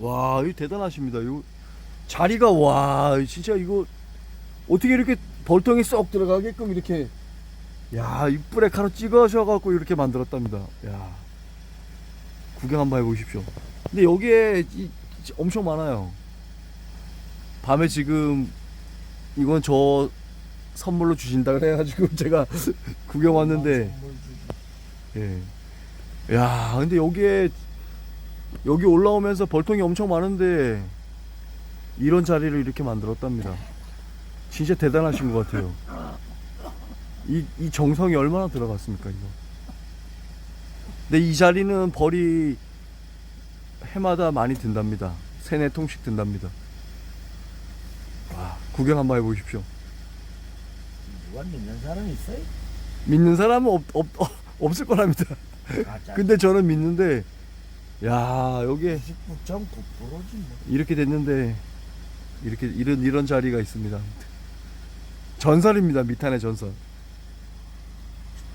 와, 이거 대단하십니다. 이거 자리가 와, 진짜 이거 어떻게 이렇게 벌통이 쏙 들어가게끔 이렇게 야, 이 가루 찍으셔 갖고 이렇게 만들었답니다. 야. 구경 한번 해 보십시오. 근데 여기에 이- 이- 엄청 많아요. 밤에 지금 이건 저 선물로 주신다 그래 가지고 제가 구경 왔는데 예. 야, 근데 여기에 여기 올라오면서 벌통이 엄청 많은데 이런 자리를 이렇게 만들었답니다. 진짜 대단하신 것 같아요. 이, 이 정성이 얼마나 들어갔습니까, 이거. 근데 이 자리는 벌이 해마다 많이 든답니다. 세네 통씩 든답니다. 와, 구경 한번 해보십시오. 누가 믿는 사람 있어요? 믿는 사람은 없, 없, 없을 거랍니다. 가짜. 근데 저는 믿는데 야 여기에 99.9%지 뭐. 이렇게 됐는데 이렇게 이런 이런 자리가 있습니다. 전설입니다 미탄의 전설.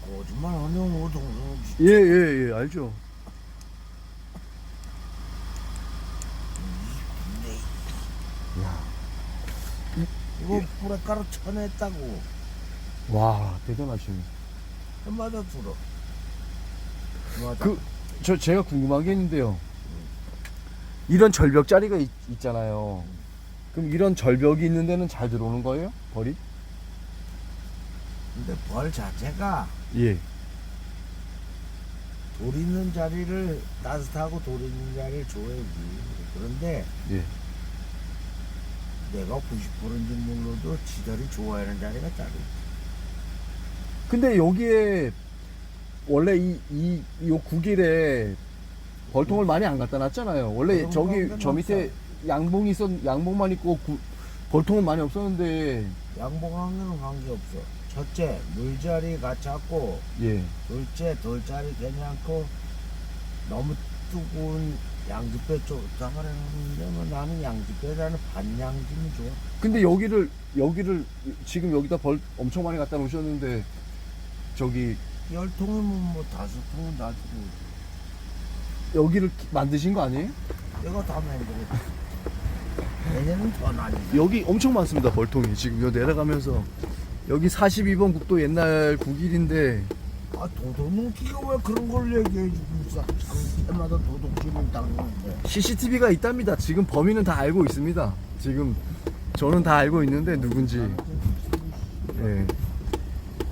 거짓말 안 해요, 오동서. 예예 예, 알죠. 이거 불에 가루 쳐냈다고. 와 대단하시네. 맞아 들어. 맞아. 그 저 제가 궁금한 게 있는데요. 이런 절벽 자리가 있, 있잖아요. 그럼 이런 절벽이 있는 데는 잘 들어오는 거예요? 벌이? 근데 벌 자체가 예. 돌 있는 자리를 따뜻하고 돌 있는 자리를 줘야지. 그런데 예. 내가 90%인지 몰라도 지들이 좋아하는 자리가 따로 있지. 근데 여기에 원래 이 이 요 구길에 벌통을 많이 안 갖다 놨잖아요. 원래 저기 건저 밑에 양봉이 있었 양봉만 있고 구, 벌통은 많이 없었는데 양봉한 거는 관계없어. 첫째, 물자리 가짜고 예. 둘째, 돌자리 괜찮고 너무 뜨거운 양지배 좋다 그러는데 뭐 나는 양지배라는 반양지면 좋아. 근데 여기를 여기를 지금 여기다 벌 엄청 많이 갖다 놓으셨는데 저기 열 통이면 뭐 다섯 통은 다 주고 여기를 기- 만드신 거 아니에요? 내가 다 만들었지. 내년은 더 나뉘. 여기 엄청 많습니다. 벌통이 지금 여 내려가면서 여기 42번 국도 옛날 국일인데 아 도둑놈기가 왜 그런 걸 얘기해 주고 있어? 장때마다 도둑질을 당하는데. CCTV가 있답니다. 지금 범인은 다 알고 있습니다. 지금 저는 다 알고 있는데 누군지 예.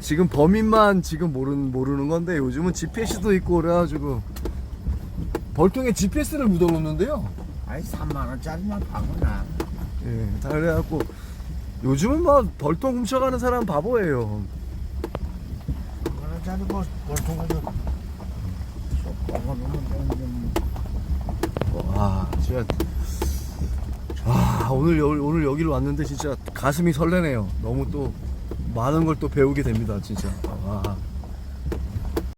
지금 범인만 지금 모르는 모르는 건데 요즘은 GPS도 있고 그래가지고 벌통에 GPS를 묻어놓는데요. 아니 3만 원짜리만 박으나. 예, 다 그래갖고 요즘은 뭐 벌통 훔쳐가는 사람 바보예요. 3만 원짜리 뭐 되는데 뭐. 와, 진짜 아 오늘 여, 오늘 여기를 왔는데 진짜 가슴이 설레네요. 너무 또 많은 걸 또 배우게 됩니다, 진짜. 와.